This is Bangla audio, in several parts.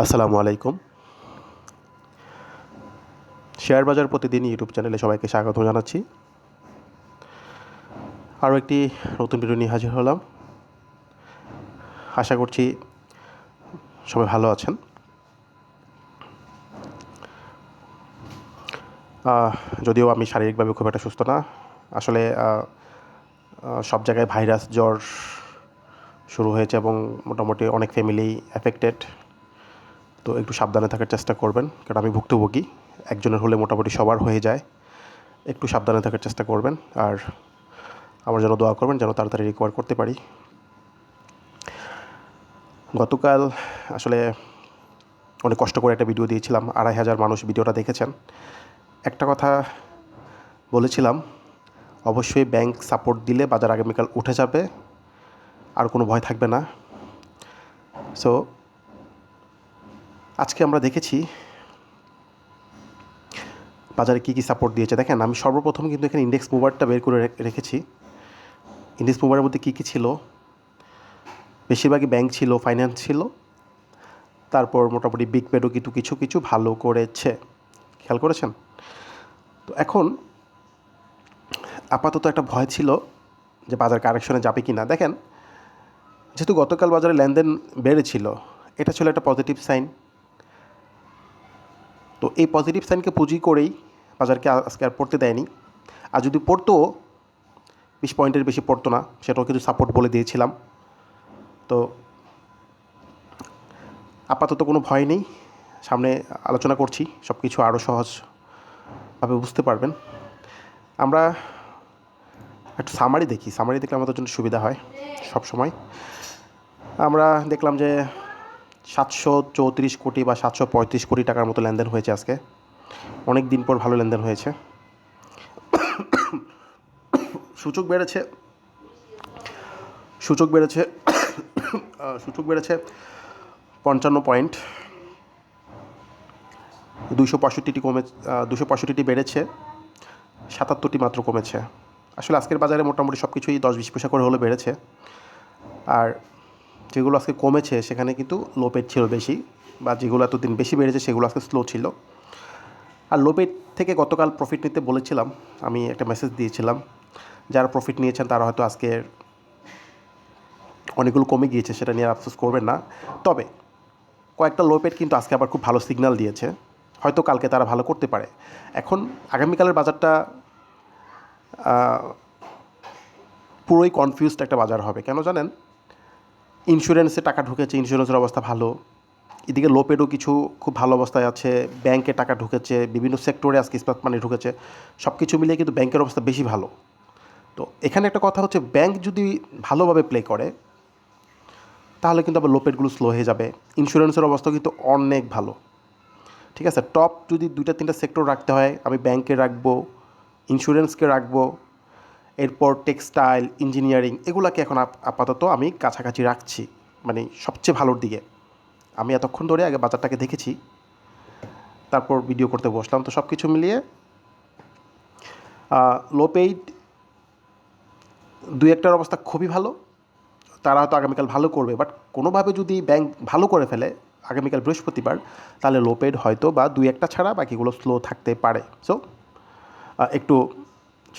আসসালামু আলাইকুম। শেয়ার বাজার প্রতিদিন ইউটিউব চ্যানেলে সবাইকে স্বাগত জানাচ্ছি। আরও একটি নতুন ভিডিও নিয়ে হাজির হলাম। আশা করছি সবাই ভালো আছেন। যদিও আমি শারীরিকভাবে খুব একটা সুস্থ না, আসলে সব জায়গায় ভাইরাস জ্বর শুরু হয়েছে এবং মোটামুটি অনেক ফ্যামিলি অ্যাফেক্টেড তো একটু সাবধানে থাকার চেষ্টা করবেন, কারণ আমি ভুক্তভোগী। একজনের হলে মোটামুটি সবার হয়ে যায়। একটু সাবধানে থাকার চেষ্টা করবেন, আর আমার জন্য দোয়া করবেন যেন তাড়াতাড়ি রিকভার করতে পারি। গতকাল আসলে অনেক কষ্ট করে একটা ভিডিও দিয়েছিলাম, আড়াই হাজার মানুষ ভিডিওটা দেখেছেন। একটা কথা বলেছিলাম, অবশ্যই ব্যাংক সাপোর্ট দিলে বাজার আগামীকাল উঠে যাবে, আর কোনো ভয় থাকবে না। সো আজকে আমরা দেখেছি বাজারে কী কী সাপোর্ট দিয়েছে। দেখেন, আমি সর্বপ্রথম কিন্তু এখানে ইন্ডেক্স মুভারটা বের করে রেখেছি। ইন্ডেক্স মুভারের মধ্যে কী কী ছিল? বেশিরভাগই ব্যাংক ছিল ফাইন্যান্স ছিল। তারপর মোটামুটি বিগ পেডও কিন্তু কিছু কিছু ভালো করেছে। খেয়াল করেছেন? তো এখন আপাতত একটা ভয় ছিল যে বাজার কারেকশনে যাবে কি না দেখেন, যেহেতু গতকাল বাজারে লেনদেন বেড়েছিল, এটা ছিল একটা পজিটিভ সাইন তো এই পজিটিভ সাইনকে পুঁজি করেই বাজারকে আজকে আর পড়তে দেয়নি। আর যদি পড়তো, বিশ পয়েন্টের বেশি পড়তো না, সেটাও কিছু সাপোর্ট বলে দিয়েছিলাম। তো আপাতত কোনো ভয় নেই। সামনে আলোচনা করছি সব কিছু আরও সহজভাবে বুঝতে পারবেন। আমরা একটু সামারি দেখি। সামারি দেখলে আমাদের জন্য সুবিধা হয় সব সময় আমরা দেখলাম যে সাতশো চৌত্রিশ কোটি বা সাতশো পঁয়ত্রিশ কোটি টাকার মতো লেনদেন হয়েছে আজকে। অনেক দিন পর ভালো লেনদেন হয়েছে। সূচক বেড়েছে। সূচক বেড়েছে। সূচক বেড়েছে পঞ্চান্ন পয়েন্ট। দুশো পঁয়ষট্টিটি কমে দুশো পঁয়ষট্টিটি বেড়েছে। সাতাত্তরটি মাত্র কমেছে। আসলে আজকের বাজারে মোটামুটি সব কিছুই দশ বিশ পয়সা করে হলে বেড়েছে। আর যেগুলো আজকে কমেছে, সেখানে কিন্তু লো পেড ছিল বেশি বা যেগুলো এতদিন বেশি বেড়েছে সেগুলো আজকে স্লো ছিল। আর লো পেড থেকে গতকাল প্রফিট নিতে বলেছিলাম, আমি একটা মেসেজ দিয়েছিলাম। যারা প্রফিট নিয়েছেন তারা হয়তো আজকে অনেকগুলো কমে গিয়েছে, সেটা নিয়ে আফসোস করবেন না। তবে কয়েকটা লো পেড কিন্তু আজকে আবার খুব ভালো সিগন্যাল দিয়েছে। হয়তো কালকে তারা ভালো করতে পারে। এখন আগামীকালের বাজারটা পুরোই কনফিউজড একটা বাজার হবে। কেন জানেন? ইন্স্যুরেন্সে টাকা ঢুকেছে ইন্স্যুরেন্সের অবস্থা ভালো। এদিকে লোপেডও কিছু খুব ভালো অবস্থায় আছে ব্যাংকে টাকা ঢুকেছে, বিভিন্ন সেক্টরে আজকে ইস্পাত পানি ঢুকেছে। সব কিছু মিলিয়ে কিন্তু ব্যাংকের অবস্থা বেশি ভালো। তো এখানে একটা কথা হচ্ছে ব্যাংক যদি ভালোভাবে প্লে করে, তাহলে কিন্তু আবার লোপেডগুলো স্লো হয়ে যাবে। ইন্স্যুরেন্সের অবস্থা কিন্তু অনেক ভালো। ঠিক আছে? টপ যদি দুইটা, তিনটা সেক্টর রাখতে হয়, আমি ব্যাংকে রাখব ইন্স্যুরেন্সকে রাখব এরপর টেক্সটাইল, ইঞ্জিনিয়ারিং, এগুলোকে এখন আপাতত আমি কাছাকাছি রাখছি মানে সবচেয়ে ভালোর দিকে। আমি এতক্ষণ ধরে আগে বাজারটাকে দেখেছি, তারপর ভিডিও করতে বসলাম, তো সব কিছু মিলিয়ে লো পেইড দুই একটার অবস্থা খুবই ভালো, তারা হয়তো আগামীকাল ভালো করবে বাট কোনোভাবে যদি ব্যাংক ভালো করে ফেলে আগামীকাল বৃহস্পতিবার, তাহলে লো পেড হয়তো বা দুই একটা ছাড়া বাকিগুলো স্লো থাকতে পারে। সো একটু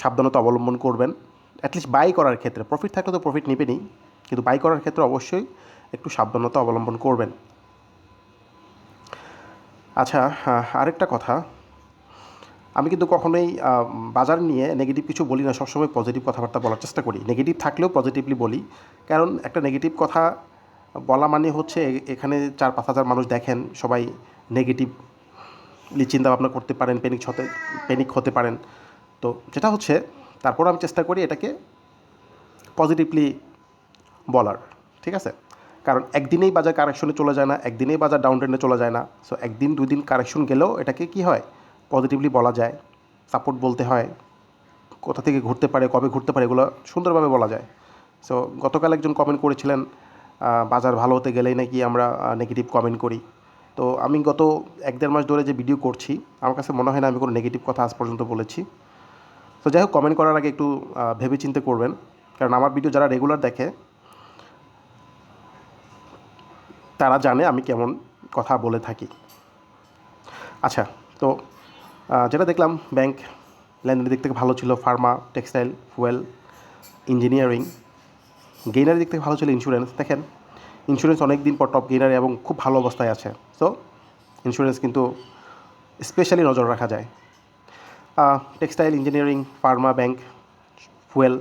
সাবধানতা অবলম্বন করবেন। অ্যাটলিস্ট বাই করার ক্ষেত্রে প্রফিট থাকলে তো প্রফিট নেবেনই, কিন্তু বাই করার ক্ষেত্রে অবশ্যই একটু সাবধানতা অবলম্বন করবেন। আচ্ছা আরেকটা কথা। আমি কিন্তু কখনোই বাজার নিয়ে নেগেটিভ কিছু বলি না, সবসময় পজিটিভ কথাবার্তা বলার চেষ্টা করি। নেগেটিভ থাকলেও পজিটিভলি বলি। কারণ একটা নেগেটিভ কথা বলা মানে হচ্ছে এখানে চার পাঁচ হাজার মানুষ দেখেন, সবাই নেগেটিভলি চিন্তা ভাবনা করতে পারেন প্যানিক হতে প্যানিক হতে পারেন। তো যেটা হচ্ছে তারপর আমি চেষ্টা করি এটাকে পজিটিভলি বলার, ঠিক আছে? কারণ একদিনেই বাজার কারেকশনে চলে যায় না, একদিনেই বাজার ডাউন ট্রেন্ডে চলে যায় না। সো একদিন দুই দিন কারেকশন গেলেও এটাকে কি হয়? পজিটিভলি বলা যায় সাপোর্ট বলতে হয়, কোথা থেকে ঘুরতে পারে, কবে ঘুরতে পারে, এগুলো সুন্দরভাবে বলা যায়। সো গতকাল একজন কমেন্ট করেছিলেন বাজার ভালো হতে গেলেই নাকি আমরা নেগেটিভ কমেন্ট করি। তো আমি গত এক দেড় মাস ধরে যে ভিডিও করছি, আমার কাছে মনে হয় না আমি কোনো নেগেটিভ কথা আজ পর্যন্ত বলেছি। তো যাই হোক কমেন্ট করার আগে একটু ভেবে চিন্তে করবেন। কারণ আমার ভিডিও যারা রেগুলার দেখে, তারা জানে আমি কেমন কথা বলে থাকি। আচ্ছা তো যেটা দেখলাম ব্যাংক লেনদেনের দিক থেকে ভালো ছিল ফার্মা টেক্সটাইল ফুয়েল ইঞ্জিনিয়ারিং গেইনারের দিক থেকে ভালো ছিল ইন্স্যুরেন্স দেখেন ইন্স্যুরেন্স অনেক দিন পর টপ গেইনারে এবং খুব ভালো অবস্থায় আছে। সো ইন্স্যুরেন্স কিন্তু স্পেশালি নজর রাখা যায়। Textile engineering pharma bank fuel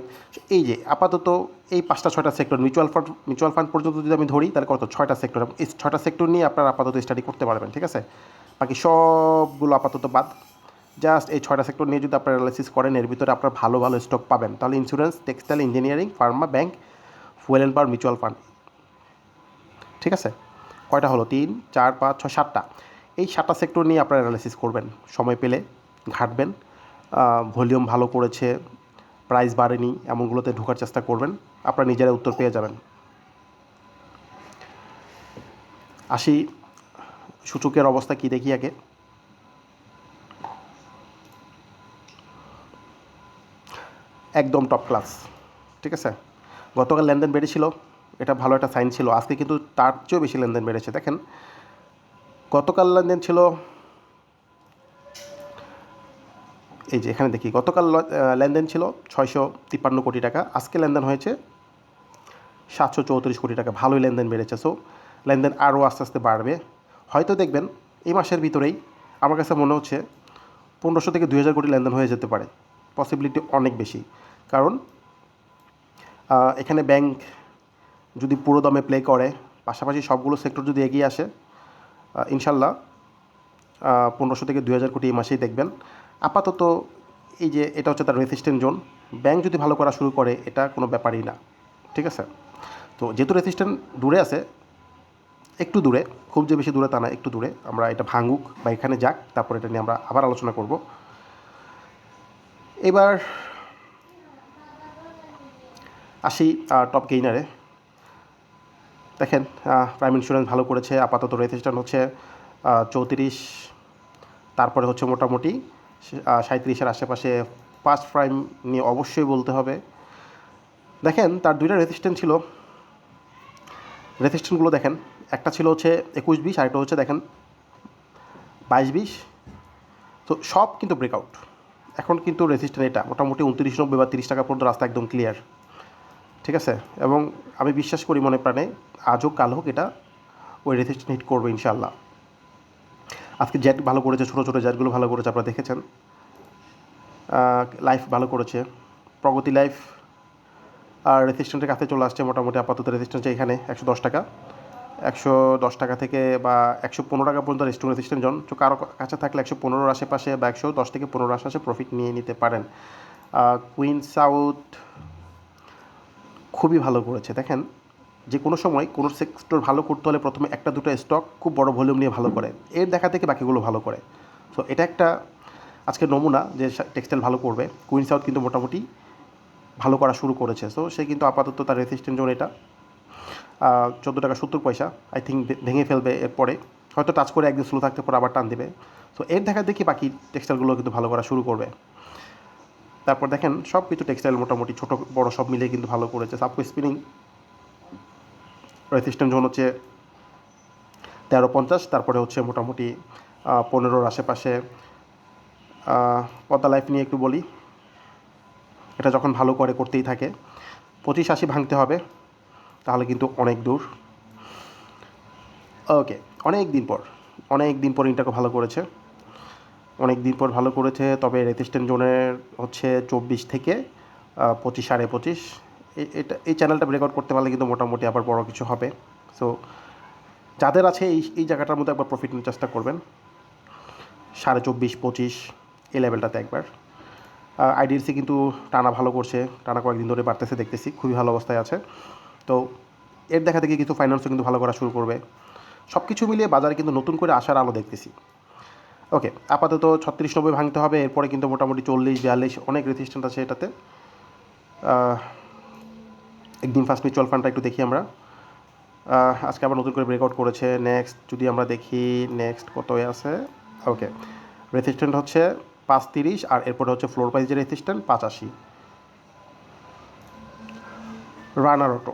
এই যে আপাতত এই পাঁচটা, ছয়টা sector mutual fund mutual fund পর্যন্ত যদি আমি ধরি, তাহলে কত? ছয়টা সেক্টর এই ছয়টা সেক্টর নিয়ে আপনারা আপাতত স্টাডি করতে পারবেন, ঠিক আছে? বাকি সবগুলো আপাতত বাদ। জাস্ট এই ছয়টা সেক্টর নিয়ে যদি আপনারা অ্যানালাইসিস করেন, এর ভিতরে আপনারা ভালো ভালো স্টক পাবেন। তাহলে insurance textile engineering pharma bank fuel and power mutual fund ঠিক আছে? কয়টা হলো? তিন, চার, পাঁচ, ছয়, সাতটা। এই সাতটা সেক্টর নিয়ে আপনারা অ্যানালাইসিস করবেন। সময় পেলে ঘাটবেন। ভলিউম ভালো করেছে প্রাইস বাড়েনি, এমনগুলোতে ঢোকার চেষ্টা করবেন। আপনারা নিজেরা উত্তর পেয়ে যাবেন। আসি, সূচকের অবস্থা কি দেখি আগে। একদম টপ ক্লাস ঠিক আছে? গতকাল লেনদেন বেড়েছিল, এটা ভালো একটা সাইন ছিল। আজকে কিন্তু তার চেয়েও বেশি লেনদেন বেড়েছে, দেখেন। গতকাল লেনদেন ছিল এই যে এখানে দেখি, গতকাল লেনদেন ছিল ছয়শো তিপ্পান্ন কোটি টাকা, আজকে লেনদেন হয়েছে সাতশো চৌত্রিশ কোটি টাকা, ভালোই লেনদেন বেড়েছে। সো লেনদেন আরও আস্তে আস্তে বাড়বে। হয়তো দেখবেন, এই মাসের ভিতরেই আমার কাছে মনে হচ্ছে পনেরোশো থেকে দুই হাজার কোটি লেনদেন হয়ে যেতে পারে। পসিবিলিটি অনেক বেশি। কারণ এখানে ব্যাংক যদি পুরো দমে প্লে করে, পাশাপাশি সবগুলো সেক্টর যদি এগিয়ে আসে ইনশাল্লাহ পনেরোশো থেকে দুই হাজার কোটি এই মাসেই দেখবেন আপাতত এই যে এটা হচ্ছে তার রেসিস্ট্যান্ট জোন ব্যাংক যদি ভালো করা শুরু করে, এটা কোনো ব্যাপারই না, ঠিক আছে? তো যেহেতু রেসিস্ট্যান্ট দূরে আছে, একটু দূরে, খুব যে বেশি দূরে তা না, একটু দূরে, আমরা এটা ভাঙুক বা এখানে যাক, তারপর এটা নিয়ে আমরা আবার আলোচনা করব। এবার আসি টপ গেইনারে দেখেন প্রাইম ইন্স্যুরেন্স ভালো করেছে, আপাতত রেজিস্ট্যান্ট হচ্ছে চৌত্রিশ, তারপরে হচ্ছে মোটামুটি সাঁত্রিশের আশেপাশে ফার্স্ট প্রাইম নিয়ে অবশ্যই বলতে হবে। দেখেন, তার দুইটা রেজিস্ট্যান্ট ছিল। রেজিস্ট্যান্টগুলো দেখেন, একটা ছিল হচ্ছে একুশ বিশ, আরেকটা হচ্ছে দেখেন বাইশ বিশ। তো সব কিন্তু ব্রেকআউট এখন কিন্তু রেজিস্ট্যান্ট এটা, মোটামুটি উনত্রিশ, নব্বই বা তিরিশ টাকা পর্যন্ত রাস্তা একদম ক্লিয়ার ঠিক আছে? এবং আমি বিশ্বাস করি মনে প্রাণে আজ হোক কাল হোক এটা ওই রেজিস্ট্যান্ট হিট করবে ইনশাল্লাহ আজকে জেট ভালো করেছে, ছোটো ছোটো জেটগুলো ভালো করেছে, আপনারা দেখেছেন। লাইফ ভালো করেছে। প্রগতি লাইফ আর রেজিস্ট্যান্টের কাছে চলে আসছে মোটামুটি আপাতত রেজিস্ট্যান্স এখানে একশো দশ টাকা। একশো দশ টাকা থেকে বা একশো পনেরো টাকা পর্যন্ত রেস্টুরেন্ট রেজিস্ট্যান্ট জন। তো কারও কাছে থাকলে একশো পনেরোর আশেপাশে বা একশো দশ থেকে পনেরো আশেপাশে প্রফিট নিয়ে নিতে পারেন। কুইন সাউথ খুবই ভালো করেছে, দেখেন। যে কোনো সময় কোনো সেক্টর ভালো করতে হলে প্রথমে একটা, দুটো স্টক খুব বড় ভলিউম নিয়ে ভালো করে। এর দেখা থেকে বাকিগুলো ভালো করে। সো এটা একটা আজকে নমুনা যে টেক্সটাইল ভালো করবে। কুইন সাউথ কিন্তু মোটামুটি ভালো করা শুরু করেছে। সো সে কিন্তু আপাতত তার রেসিস্ট্যান্ট জোন এটা। চোদ্দ টাকা সত্তর পয়সা আই থিঙ্ক ভেঙে ফেলবে এরপরে। হয়তো টাচ করে একদিন স্লো থাকতে পরে আবার টান দেবে। সো এর দেখা দেখি বাকি টেক্সটাইলগুলো কিন্তু ভালো করা শুরু করবে। তারপর দেখেন সব কিছু টেক্সটাইল মোটামুটি ছোটো, বড় সব মিলিয়ে কিন্তু ভালো করেছে। সাবকো স্পিনিং রেসিস্ট্যান্ট জোন হচ্ছে তেরো পঞ্চাশ, তারপরে হচ্ছে মোটামুটি পনেরোর আশেপাশে পদ্মা লাইফ নিয়ে একটু বলি। এটা যখন ভালো করে করতেই থাকে, পঁচিশ আশি ভাঙতে হবে, তাহলে কিন্তু অনেক দূর। ওকে অনেক দিন পর, অনেক দিন পর ইন্টারকে ভালো করেছে। অনেক দিন পর ভালো করেছে, তবে রেজিস্ট্যান্ট জোনের হচ্ছে চব্বিশ থেকে পঁচিশ সাড়ে পঁচিশ এটা এই চ্যানেলটা ব্রেকআউট করতে পারলে কিন্তু মোটামুটি আবার বড় কিছু হবে। সো যাদের আছে এই এই জায়গাটার মধ্যে একবার প্রফিট নিতে চেষ্টা করবেন। সাড়ে চব্বিশ, পঁচিশ, এই লেভেলটাতে একবার। আইডিএলসি কিন্তু টানা ভালো করছে। টানা কয়েকদিন ধরে বাড়তেছে, দেখতেছি। খুবই ভালো অবস্থায় আছে। তো, এর দেখা দেখি কিছু ফাইন্যান্সও কিন্তু ভালো করা শুরু করবে। সব কিছু মিলিয়ে বাজারে কিন্তু নতুন করে আসার আলো দেখতেছি। ওকে আপাতত ছত্রিশ, নব্বই ভাঙতে হবে। এরপরে কিন্তু মোটামুটি চল্লিশ, বিয়াল্লিশ, অনেক রেজিস্ট্যান্ট আছে এটাতে। একদিন ফার্স্ট মিউচুয়াল ফান্ডটা একটু দেখি আমরা। আজকে আবার নতুন করে ব্রেকআউট করেছে। নেক্সট যদি আমরা দেখি নেক্সট কত আছে? ওকে রেজিস্ট্যান্ট হচ্ছে পাঁচ তিরিশ আর এরপরে হচ্ছে ফ্লোর প্রাইস যে রেজিস্ট্যান্ট পাঁচাশি। রানার অটো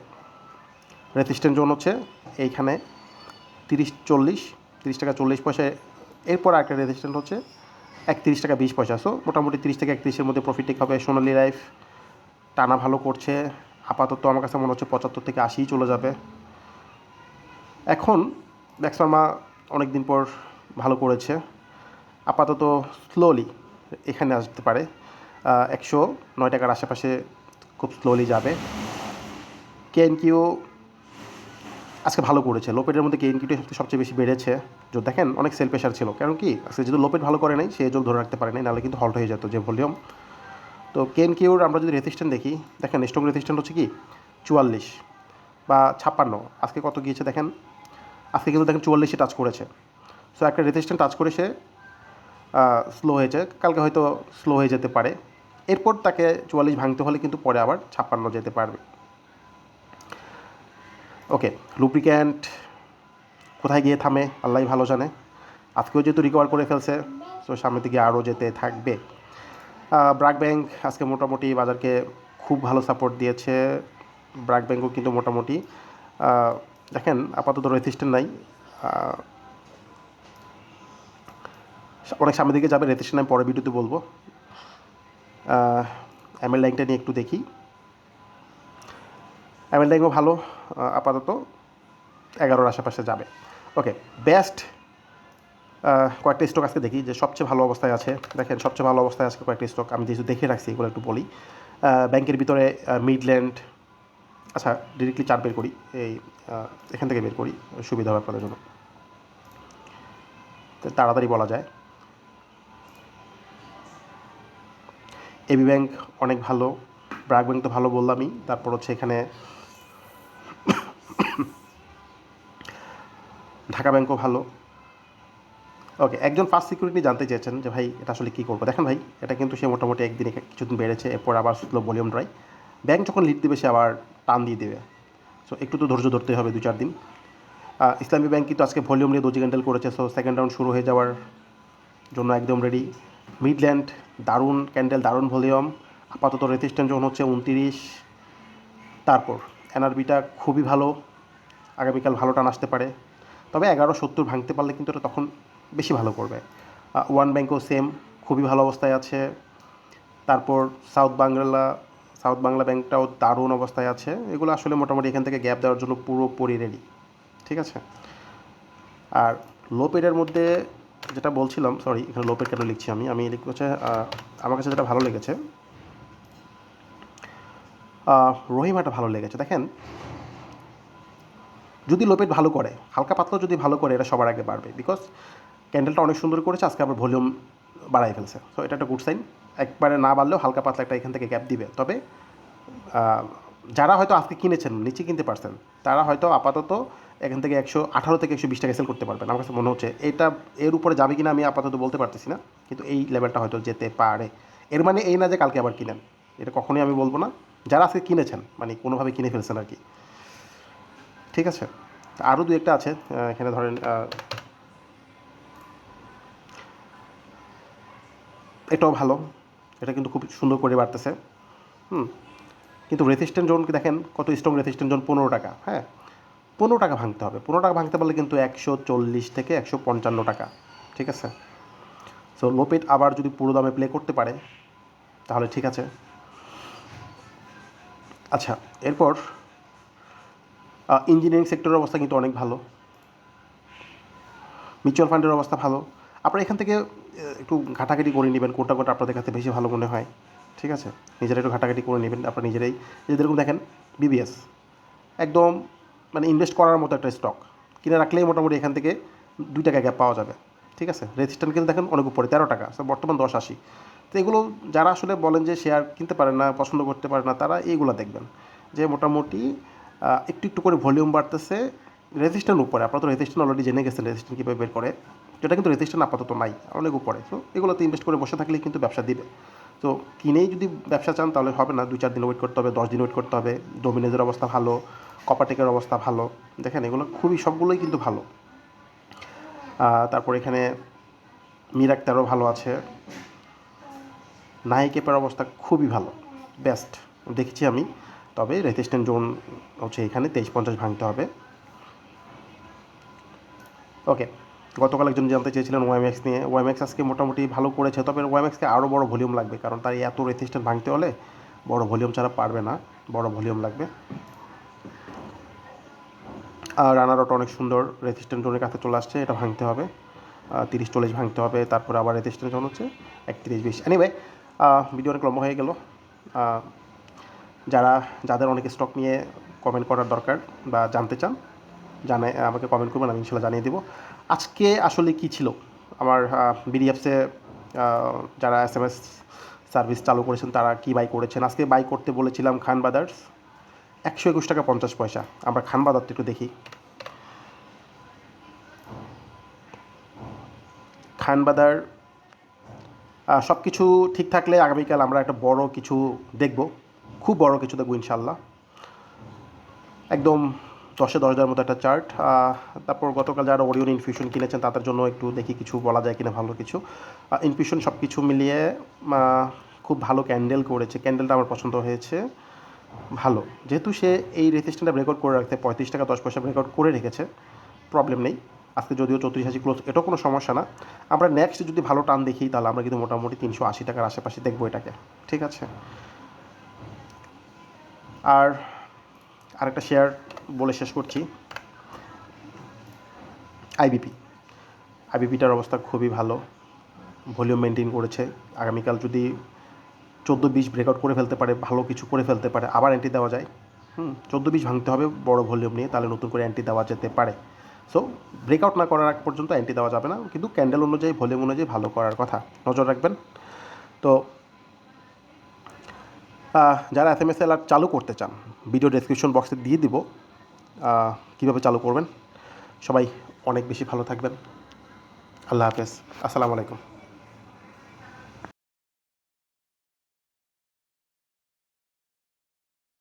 রেজিস্ট্যান্ট জোন হচ্ছে এইখানে তিরিশ চল্লিশ, তিরিশ টাকা চল্লিশ পয়সায় এরপর একটা রেজিস্ট্যান্ট হচ্ছে একত্রিশ টাকা বিশ পয়সা। সো মোটামুটি তিরিশ থেকে একত্রিশের মধ্যে প্রফিট টেক হবে সোনালি লাইফ টানা ভালো করছে। আপাতত আমার কাছে মনে হচ্ছে পঁচাত্তর থেকে আশিই চলে যাবে। এখন ফার্মা অনেক দিন পর ভালো করেছে। আপাতত স্লোলি এখানে আসতে পারে। একশো নয় টাকার আশেপাশে খুব স্লোলি যাবে। কেএন কিউ আজকে ভালো করেছে। লোপেটের মধ্যে কেএন কিউটি সবচেয়ে বেশি বেড়েছে। যদি দেখেন, অনেক সেল প্রেশার ছিল। কারণ কি, আজকে যেহেতু লোপেট ভালো করে নাই, সে যোগ ধরে রাখতে পারে নাই, নাহলে কিন্তু হল্ট হয়ে যেত যে ভলিউম তো কেন কিউর আমরা যদি রেজিস্ট্যান্ট দেখি, দেখেন স্ট্রং রেজিস্ট্যান্ট হচ্ছে কি? চুয়াল্লিশ বা ছাপ্পান্ন। আজকে কত গিয়েছে দেখেন? আজকে কিন্তু দেখেন চুয়াল্লিশে টাচ করেছে। সো একটা রেজিস্ট্যান্ট টাচ করে সে স্লো হয়েছে। কালকে হয়তো স্লো হয়ে যেতে পারে। এরপর তাকে চুয়াল্লিশ ভাঙতে হলে কিন্তু পরে আবার ছাপ্পান্ন যেতে পারবে। ওকে লুপ্রিক্যান্ট কোথায় গিয়ে থামে? আল্লাহ ভালো জানে। আজকেও যেহেতু রিকভার করে ফেলছে, তো সামনের দিকে আরও যেতে থাকবে। ব্রাক ব্যাংক আজকে মোটামুটি বাজারকে খুব ভালো সাপোর্ট দিয়েছে। ব্রাক ব্যাংকও কিন্তু মোটামুটি দেখেন আপাতত রেজিস্ট্যান্ট নাই। অনেক সামনের দিকে যাবে রেজিস্ট্যান্ট আমি পরে ভিডিওতে বলব। এমএল লাইনটা নিয়ে একটু দেখি। এমএল লাইনও ভালো আপাতত এগারোর আশেপাশে যাবে। ওকে বেস্ট কয়েকটা স্টক আজকে দেখি যে সবচেয়ে ভালো অবস্থায় আছে। দেখেন, সবচেয়ে ভালো অবস্থায় আজকে কয়েকটা স্টক আমি যেহেতু দেখে রাখছি এগুলো একটু বলি। ব্যাংকের ভিতরে মিডল্যান্ড আচ্ছা ডিরেক্টলি চার্ট বের করি। এই এখান থেকে বের করি, সুবিধা হবে আপনাদের জন্য। তাড়াতাড়ি বলা যায়। এবি ব্যাংক অনেক ভালো ব্রাক ব্যাংক তো ভালো বললামই। তারপর হচ্ছে এখানে ঢাকা ব্যাংকও ভালো। ওকে একজন ফার্স্ট সিকিউরিটি জানতে চেয়েছেন যে ভাই, এটা আসলে কী করব? দেখেন ভাই, এটা কিন্তু সে মোটামুটি একদিনে কিছুদিন বেড়েছে, এরপর আবার স্লো ভলিউম ড্রাই ব্যাংক যখন লিড দেবে, সে আবার টান দিয়ে দেবে। সো একটু তো ধৈর্য ধরতে হবে দু চার দিন। ইসলামী ব্যাংক কিন্তু আজকে ভলিউম নিয়ে দোজি ক্যান্ডেল করেছে সো সেকেন্ড রাউন্ড শুরু হয়ে যাওয়ার জন্য একদম রেডি মিডল্যান্ড দারুণ ক্যান্ডেল দারুণ ভলিউম আপাতত রেজিস্ট্যান্ট যখন হচ্ছে উনতিরিশ। তারপর এনআরবিটা খুবই ভালো। আগামীকাল ভালো টান আসতে পারে। তবে এগারো সত্তর ভাঙতে পারলে কিন্তু এটা তখন বেশি ভালো করবে। ওয়ান ব্যাংকও সেম খুবই ভালো অবস্থায় আছে। তারপর সাউথ বাংলা সাউথ বাংলা ব্যাংকটাও দারুণ অবস্থায় আছে। এগুলো আসলে মোটামুটি এখান থেকে গ্যাপ দেওয়ার জন্য পুরোপুরি রেডি ঠিক আছে? আর লো পেডের মধ্যে যেটা বলছিলাম সরি এখানে লো পেড কেন লিখছি আমি? আমি হচ্ছে আমার কাছে যেটা ভালো লেগেছে রহিমাটা ভালো লেগেছে। দেখেন, যদি লোপেট ভালো করে, হালকা পাতলা যদি ভালো করে, এটা সবার আগে বাড়বে। বিকজ ক্যান্ডেলটা অনেক সুন্দর করেছে, আজকে আবার ভলিউম বাড়াই ফেলছে। সো এটা একটা গুড সাইন একবারে না বাড়লেও হালকা পাতলা একটা এখান থেকে গ্যাপ দিবে। তবে যারা হয়তো আজকে কিনেছেন, নিচে কিনতে পারছেন, তারা হয়তো আপাতত এখান থেকে একশো আঠারো থেকে একশো বিশ টাকা সেল করতে পারবেন। আমার কাছে মনে হচ্ছে এটা এর উপরে যাবে কিনা আমি আপাতত বলতে পারতেছি না। কিন্তু এই লেভেলটা হয়তো যেতে পারে। এর মানে এই না যে কালকে আবার কিনেন। এটা কখনোই আমি বলব না। যারা আজকে কিনেছেন মানে কোনোভাবে কিনে ফেলছেন আর কি। ঠিক আছে? আরও দু একটা আছে এখানে ধরেন এটাও ভালো। এটা কিন্তু খুব সুন্দর করে বাড়তেছে। হুম। কিন্তু রেজিস্ট্যান্ট জোন দেখেন, কত স্ট্রং রেজিস্ট্যান্ট জোন পনেরো টাকা হ্যাঁ? পনেরো টাকা ভাঙতে হবে। পনেরো টাকা ভাঙতে পারলে কিন্তু একশো চল্লিশ থেকে একশো পঞ্চান্ন টাকা, ঠিক আছে? সো লোপেট আবার যদি পুরো দামে প্লে করতে পারে, তাহলে ঠিক আছে। আচ্ছা এরপর ইঞ্জিনিয়ারিং সেক্টরের অবস্থা কিন্তু অনেক ভালো। মিউচুয়াল ফান্ডের অবস্থা ভালো। আপনারা এখান থেকে একটু ঘাটাঘাটি করে নেবেন, কোনটা কোনটা আপনাদের কাছে বেশি ভালো মনে হয়, ঠিক আছে? নিজেরা একটু ঘাটাঘাটি করে নেবেন, আপনারা নিজেরাই। যেরকম দেখেন বিবিএস একদম মানে ইনভেস্ট করার মতো একটা স্টক কিনে রাখলেই মোটামুটি এখান থেকে দুই টাকা গ্যাপ পাওয়া যাবে, ঠিক আছে? রেজিস্ট্যান্ট কিন্তু দেখেন অনেক উপরে, তেরো টাকা বর্তমান দশ আশি। তো এগুলো যারা আসলে বলেন যে শেয়ার কিনতে পারে না, পছন্দ করতে পারে না, তারা এইগুলো দেখবেন। যে মোটামুটি একটু একটু করে ভলিউম বাড়তেছে রেজিস্ট্যান্ট উপরে, আপনারা তো রেজিস্ট্যান্ট অলরেডি জেনে গেছেন রেজিস্ট্যান্ট কীভাবে বের করে। যেটা কিন্তু রেজিস্ট্যান্ট আপাতত নাই, অনেক উপরে। তো এগুলোতে ইনভেস্ট করে বসে থাকলেই কিন্তু ব্যবসা দিবে। তো কিনেই যদি ব্যবসা চান তাহলে হবে না দু চার দিন ওয়েট করতে হবে, দশ দিন ওয়েট করতে হবে ডোমিনেজের অবস্থা ভালো কপাটেকের অবস্থা ভালো। দেখেন, এগুলো খুবই সবগুলোই কিন্তু ভালো। তারপর এখানে মিরাক তেরো ভালো আছে। নাইকেপের অবস্থা খুবই ভালো বেস্ট দেখেছি আমি। তবে রেজিস্ট্যান্ট জোন হচ্ছে এখানে তেইশ পঞ্চাশ ভাঙতে হবে। ওকে। গতকাল একজন জানতে চেয়েছিলেন ওয়াইম্যাক্স নিয়ে। ওয়াইম্যাক্স আজকে মোটামুটি ভালো করেছে, তবে ওয়াইম্যাক্সকে আরও বড় ভলিউম লাগবে, কারণ তার এত রেজিস্ট্যান্ট ভাঙতে হলে বড় ভলিউম ছাড়া পারবে না, বড় ভলিউম লাগবে। আর রানারটা অনেক সুন্দর রেজিস্ট্যান্ট জোনের কাছে চলে আসছে, এটা ভাঙতে হবে। তিরিশ চল্লিশ ভাঙতে হবে, তারপরে আবার রেজিস্ট্যান্ট জোন হচ্ছে, একত্রিশ বিশ। এনিওয়ে ভিডিও অনেক লম্বা হয়ে গেল। যারা, যাদের অনেক স্টক নিয়ে কমেন্ট করার দরকার বা জানতে চান জানে আমাকে কমেন্ট করবেন, আমি ইনশাল্লাহ জানিয়ে দেবো। আজকে আসলে কি ছিল? আমার বিডিএফসে যারা এস এম এস সার্ভিস চালু করেছেন, তারা কি বাই করেছেন? আজকে বাই করতে বলেছিলাম খান বাদার্স একশো একুশ টাকা পঞ্চাশ পয়সা। আমরা খান বাজারটা একটু দেখি। খান বাজার সব কিছু ঠিক থাকলে আগামীকাল আমরা একটা বড় কিছু দেখব। খুব বড় কিছু দেখব ইনশাল্লাহ। একদম দশে দশ হাজার মতো একটা চার্ট তারপর গতকাল যারা ওরিয়ন ইনফিউশন কিনেছেন, তাদের জন্য একটু দেখি কিছু বলা যায় কিনা ভালো কিছু। ইনফিউশন সব কিছু মিলিয়ে খুব ভালো ক্যান্ডেল করেছে। ক্যান্ডেলটা আমার পছন্দ হয়েছে। ভালো। যেহেতু সে এই রেজিস্ট্যান্টটা রেকর্ড করে রাখতে পঁয়ত্রিশ টাকা দশ পয়সা রেকর্ড করে রেখেছে প্রবলেম নেই। আজকে যদিও চৌত্রিশ আশি ক্লোজ এটাও কোনো সমস্যা না। আমরা নেক্সট যদি ভালো টান দেখি, তাহলে আমরা কিন্তু মোটামুটি তিনশো আশি টাকার আশেপাশে দেখব এটাকে। ঠিক আছে? আর আরেকটা শেয়ার বলে শেষ করছি। আইবিপি আইবিপিটার অবস্থা খুবই ভালো। ভলিউম মেনটেন করেছে। আগামীকাল যদি চোদ্দ বিশ ব্রেকআউট করে ফেলতে পারে, ভালো কিছু করে ফেলতে পারে, আবার অ্যান্টি দেওয়া যায়। হুম চোদ্দ বিশ ভাঙতে হবে বড় ভলিউম নিয়ে, তাহলে নতুন করে অ্যান্টি দেওয়া যেতে পারে। সো ব্রেকআউট না করার আগ পর্যন্ত অ্যান্টি দেওয়া যাবে না, কিন্তু ক্যান্ডেল অনুযায়ী ভলিউম অনুযায়ী ভালো করার কথা। নজর রাখবেন। তো যারা এস এম এস চালু করতে চান ভিডিও ডেসক্রিপশন বক্সে দিয়ে দিব। কীভাবে চালু করবেন? সবাই অনেক বেশি ভালো থাকবেন। আল্লাহ হাফেজ। আসসালামু আলাইকুম।